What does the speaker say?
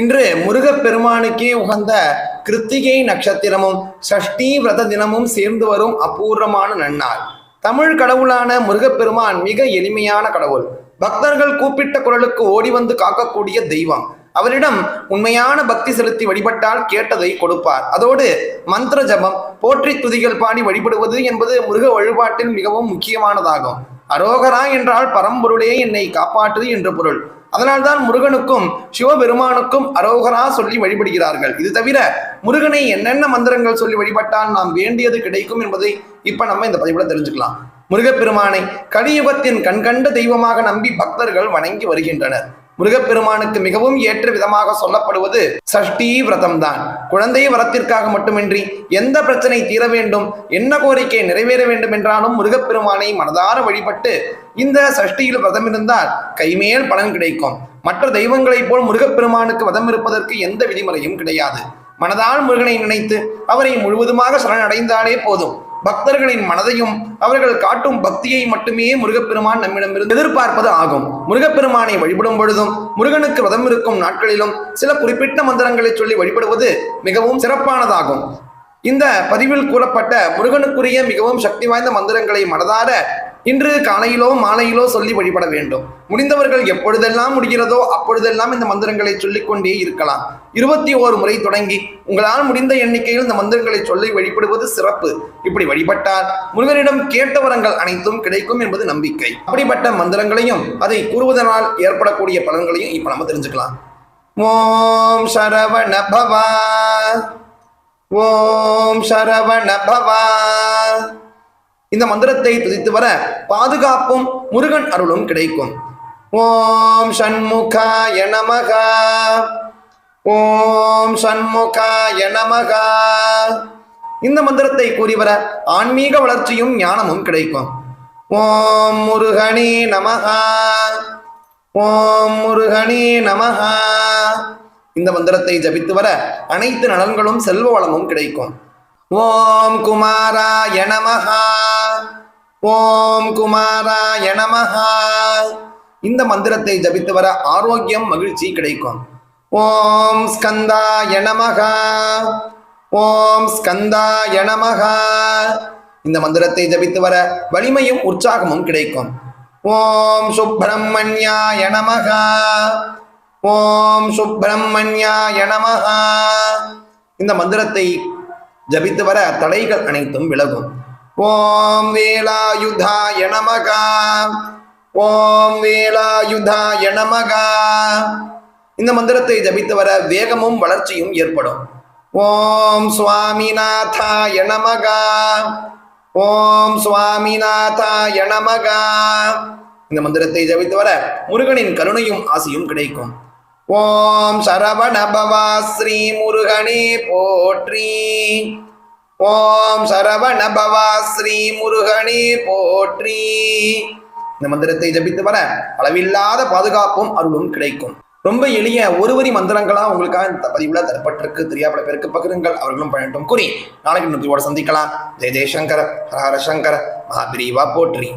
இன்று முருகப்பெருமானுக்கே உகந்த கிருத்திகை நட்சத்திரமும் சஷ்டி விரத தினமும் சேர்ந்து வரும் அபூர்வமான நன்னாள். தமிழ் கடவுளான முருகப்பெருமான் மிக எளிமையான கடவுள். பக்தர்கள் கூப்பிட்ட குரலுக்கு ஓடி வந்து காக்கக்கூடிய தெய்வம். அவரிடம் உண்மையான பக்தி செலுத்தி வழிபட்டால் கேட்டதை கொடுப்பார். அதோடு மந்திர ஜபம் போற்றி துதிகள் பாடி வழிபடுவது என்பது முருக வழிபாட்டில் மிகவும் முக்கியமானதாகும். அரோகரா என்றால் பரம்பொருளே என்னை காப்பாற்றுது என்று பொருள். அதனால்தான் முருகனுக்கும் சிவபெருமானுக்கும் அரோகரா சொல்லி வழிபடுகிறார்கள். இது தவிர முருகனை என்னென்ன மந்திரங்கள் சொல்லி வழிபட்டால் நாம் வேண்டியது கிடைக்கும் என்பதை இப்ப நம்ம இந்த பதிவுல தெரிஞ்சுக்கலாம். முருகப்பெருமானை கலியுகத்தின் கண்கண்ட தெய்வமாக நம்பி பக்தர்கள் வணங்கி வருகின்றனர். முருகப்பெருமானுக்கு மிகவும் ஏற்ற விதமாக சொல்லப்படுவது சஷ்டி விரதம் தான் குழந்தை வரத்திற்காக மட்டுமின்றி எந்த பிரச்சனை தீர வேண்டும் என்ன கோரிக்கை நிறைவேற வேண்டும் என்றாலும் முருகப்பெருமானை மனதார வழிபட்டு இந்த சஷ்டியில் விரதம் இருந்தால் கைமேல் பலன் கிடைக்கும். மற்ற தெய்வங்களைப் போல் முருகப்பெருமானுக்கு வதம் இருப்பதற்கு எந்த விதிமுறையும் கிடையாது. மனதால் முருகனை நினைத்து அவரை முழுவதுமாக சரணடைந்தாலே போதும். பக்தர்களின் மனதையும் அவர்கள் காட்டும் பக்தியை மட்டுமே முருகப்பெருமான் நம்மிடமிருந்து எதிர்பார்ப்பது ஆகும். முருகப்பெருமானை வழிபடும் பொழுதும் முருகனுக்கு விரதம் இருக்கும் நாட்களிலும் சில குறிப்பிட்ட மந்திரங்களை சொல்லி வழிபடுவது மிகவும் சிறப்பானதாகும். இந்த பதிவில் கூறப்பட்ட முருகனுக்குரிய மிகவும் சக்தி வாய்ந்த மந்திரங்களை மனதார இன்று காலையிலோ மாலையிலோ சொல்லி வழிபட வேண்டும். முடிந்தவர்கள் எப்பொழுதெல்லாம் முடிகிறதோ அப்பொழுதெல்லாம் இந்த மந்திரங்களை சொல்லிக்கொண்டே இருக்கலாம். இருபத்தி ஓரு முறை தொடங்கி உங்களால் முடிந்த எண்ணிக்கையில் இந்த மந்திரங்களை சொல்லி வழிபடுவது சிறப்பு. இப்படி வழிபட்டால் முருகனிடம் கேட்ட வரங்கள் அனைத்தும் கிடைக்கும் என்பது நம்பிக்கை. அப்படிப்பட்ட மந்திரங்களையும் அதை கூறுவதனால் ஏற்படக்கூடிய பலன்களையும் இப்ப நம்ம தெரிஞ்சுக்கலாம். ஓம் சரவண பவா. ஓம் சரவண பவா. இந்த மந்திரத்தை துதித்து வர பாதுகாப்பும் முருகன் அருளும் கிடைக்கும். ஓம் சண்முகாய நமகா. ஓம் சண்முகாய நமகா. இந்த மந்திரத்தை கூறி வர ஆன்மீக வளர்ச்சியும் ஞானமும் கிடைக்கும். ஓம் முருகனே நமகா. ஓம் முருகனே நமகா. இந்த மந்திரத்தை ஜபித்து வர அனைத்து நலன்களும் செல்வ வளமும் கிடைக்கும். ஓம் குமாராய நமஹா ஓம் குமாராய நமஹா. இந்த மந்திரத்தை ஜபித்து வர ஆரோக்கியம் மகிழ்ச்சி கிடைக்கும். ஓம் ஸ்கந்தாய நமகா ஓம் ஸ்கந்தாய நமகா இந்த மந்திரத்தை ஜபித்து வர வலிமையும் உற்சாகமும் கிடைக்கும். ஓம் சுப்பிரமணியாய நமகா ஓம் சுப்பிரமணியாய நமகா இந்த மந்திரத்தை ஜபித்து வர தடைகள் அனைத்தும் விலகும். ஓம் வேலாயுதாய நமகா. ஓம் வேலாயுதாய நமகா. இந்த மந்திரத்தை ஜபித்து வர வேகமும் வளர்ச்சியும் ஏற்படும். ஓம் சுவாமிநாதாய நமகா. ஓம் சுவாமிநாதாய நமகா. இந்த மந்திரத்தை ஜபித்து வர முருகனின் கருணையும் ஆசியும் கிடைக்கும். ஓம் சரவண பவா ஸ்ரீ முருகனே போற்றி. ஓம் சரவண பவா ஸ்ரீ முருகனே போற்றி. இந்த மந்திரத்தை ஜபித்து வர அளவில்லாத பாதுகாப்பும் அருளும் கிடைக்கும். ரொம்ப எளிய ஒரு வரி மந்திரங்களா உங்களுக்காக இந்த பதிவுல தரப்பட்டிருக்கு. தெரியாத பேருக்கு பகிருங்கள் அவர்களும் பயணட்டும் கூறி நாளைக்கு இன்னொரு சந்திக்கலாம். ஜெய ஜெயசங்கர் ஹரஹர சங்கர் மகாபிரிவா போற்றி.